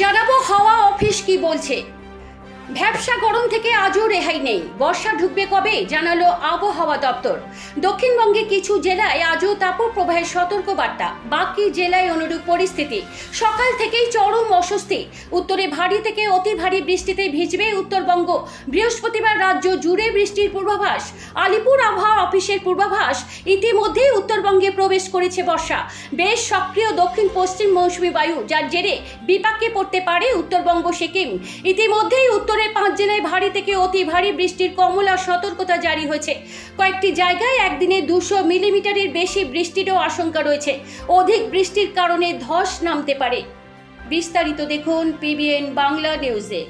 জানাব হাওয়া অফিস কি বলছে। ভ্যাবসা গরম থেকে আজও রেহাই নেই। বর্ষা ঢুকবে কবে জানালো আবহাওয়া দপ্তর। দক্ষিণবঙ্গে কিছু জেলায় আজও তাপপ্রবাহের সতর্ক বার্তা বাকি জেলায় অনুরূপ পরিস্থিতি। সকাল থেকেই চরম অস্বস্তি। উত্তরে ভারী থেকে অতি ভারী বৃষ্টিতে ভিজবে উত্তরবঙ্গ। বৃহস্পতিবার রাজ্য জুড়ে বৃষ্টির পূর্বাভাস। আলিপুর আবহাওয়া অফিসের পূর্বাভাস, ইতিমধ্যেই উত্তরবঙ্গে প্রবেশ করেছে বর্ষা। বেশ সক্রিয় দক্ষিণ পশ্চিম মৌসুমী বায়ু, যার জেরে বিপাকে পড়তে পারে উত্তরবঙ্গ সিকিম। ইতিমধ্যেই উত্তরের পাঁচ জেলায় ভারী থেকে অতি ভারী বৃষ্টির কমলা সতর্কতা জারি হয়েছে। কয়েকটি জায়গায় একদিনে দুশো মিলিমিটারের বেশি বৃষ্টিরও আশঙ্কা রয়েছে। অধিক বৃষ্টির কারণে ধস নামতে পারে। বিস্তারিত দেখুন পিবিএন বাংলা নিউজে।